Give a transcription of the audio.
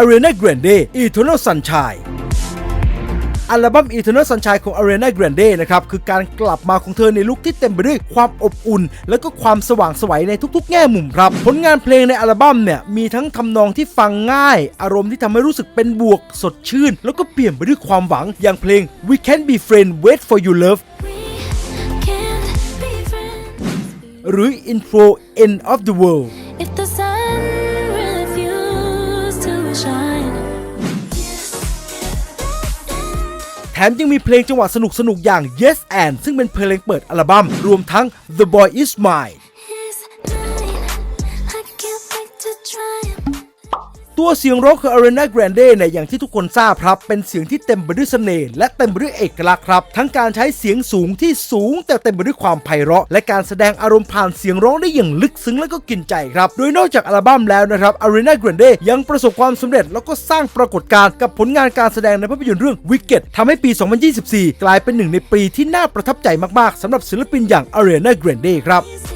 Ariana Grande Eternal Sunshine อัลบั้ม Eternal Sunshine ของ Ariana Grande นะครับ คือการกลับมาของเธอในลุคที่เต็มไปด้วยความอบอุ่น และก็ความสว่างไสวัยในทุกๆ แง่มุมครับ ผลงานเพลงในอัลบั้มเนี่ย มีทั้งทำนองที่ฟังง่าย อารมณ์ที่ทำให้รู้สึกเป็นบวกสดชื่น แล้วก็เปลี่ยนไปด้วยความหวังอย่างเพลง We Can Be Friends Wait for You Love We can't be friends หรือ Intro End of the World แถมยังมีเพลงจังหวะสนุกๆ อย่าง Yes and ซึ่งเป็นเพลงเปิดอัลบั้มรวมทั้ง The Boy Is Mine ตัวเสียงร้องของ Ariana Grande เนี่ยอย่างที่ทุกคนทราบครับเป็นเสียงที่เต็มไปด้วยเสน่ห์และเต็มไปด้วยเอกลักษณ์ครับ ทั้งการใช้เสียงสูงที่สูง แต่เต็มไปด้วยความไพเราะ และการแสดงอารมณ์ผ่านเสียงร้องได้อย่างลึกซึ้งและก็กินใจครับ โดยนอกจากอัลบั้มแล้วนะครับ Ariana Grande ยังประสบความสำเร็จแล้วก็สร้างปรากฏการณ์กับผลงานการแสดงในภาพยนตร์เรื่อง Wicked ทำให้ปี 2024 กลายเป็นหนึ่งในปีที่น่าประทับใจมากๆสำหรับศิลปินอย่าง Ariana Grande ครับ